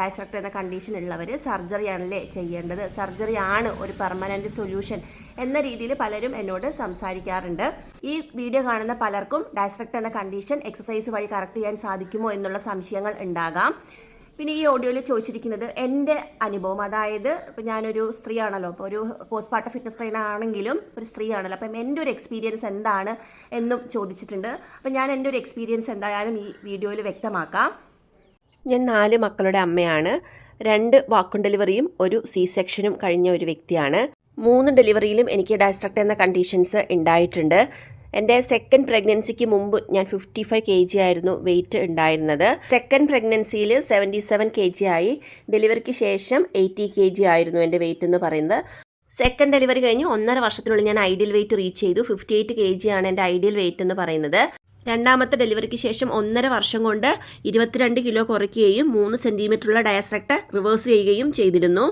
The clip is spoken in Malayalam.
ഡയസ്ട്രക്ട് എന്ന കണ്ടീഷൻ ഉള്ളവർ സർജറി ആണല്ലേ ചെയ്യേണ്ടത്? സർജറി ആണ് ഒരു പെർമനന്റ് സൊല്യൂഷൻ എന്ന രീതിയിൽ പലരും എന്നോട് സംസാരിക്കാറുണ്ട്. ഈ വീഡിയോ കാണുന്ന പലർക്കും ഡയസ്ട്രക്ട് എന്ന കണ്ടീഷൻ എക്സസൈസ് വഴി കറക്റ്റ് ചെയ്യാൻ സാധിക്കുമോ എന്നുള്ള സംശയങ്ങൾ ഉണ്ടാകാം. പിന്നെ ഈ ഓഡിയോയിൽ ചോദിച്ചിരിക്കുന്നത് എന്റെ അനുഭവം. അതായത് ഇപ്പം ഞാനൊരു സ്ത്രീയാണല്ലോ അപ്പോൾ ഒരു പോസ്റ്റ് പാർട്ട് ഫിറ്റ്നസ് ട്രെയിനർ ആണെങ്കിലും ഒരു സ്ത്രീയാണല്ലോ അപ്പം എന്റെ ഒരു എക്സ്പീരിയൻസ് എന്താണ് എന്നും ചോദിച്ചിട്ടുണ്ട്. അപ്പം ഞാൻ എന്റെ ഒരു എക്സ്പീരിയൻസ് എന്തായാലും ഈ വീഡിയോയിൽ വ്യക്തമാക്കാം. ഞാൻ നാല് മക്കളുടെ അമ്മയാണ്. രണ്ട് വാക്കും ഡെലിവറിയും ഒരു സി സെക്ഷനും കഴിഞ്ഞ ഒരു വ്യക്തിയാണ്. മൂന്ന് ഡെലിവറിയിലും എനിക്ക് ഡയസ്ട്രക്ട് എന്ന കണ്ടീഷൻസ് ഉണ്ടായിട്ടുണ്ട്. എന്റെ സെക്കൻഡ് പ്രഗ്നൻസിക്ക് മുമ്പ് ഞാൻ ഫിഫ്റ്റി ഫൈവ് കെ ജി ആയിരുന്നു വെയിറ്റ് ഉണ്ടായിരുന്നത്. സെക്കൻഡ് പ്രഗ്നൻസിയിൽ സെവന്റി സെവൻ കെ ജി ആയി. ഡെലിവറിക്ക് ശേഷം എയ്റ്റി കെ ജി ആയിരുന്നു എന്റെ വെയിറ്റ് എന്ന് പറയുന്നത്. സെക്കൻഡ് ഡെലിവറി കഴിഞ്ഞ് ഒന്നര വർഷത്തിനുള്ളിൽ ഞാൻ ഐഡിയൽ വെയിറ്റ് റീച്ച് ചെയ്തു. ഫിഫ്റ്റി എയ്റ്റ് കെ ജി ആണ് എന്റെ ഐഡിയൽ വെയിറ്റ് എന്ന് പറയുന്നത്. രണ്ടാമത്തെ ഡെലിവറിക്ക് ശേഷം ഒന്നര വർഷം കൊണ്ട് ഇരുപത്തിരണ്ട് കിലോ കുറയ്ക്കുകയും മൂന്ന് സെന്റിമീറ്ററുള്ള ഡയസ്ട്രക്ട് റിവേഴ്സ് ചെയ്യുകയും ചെയ്തിരുന്നു.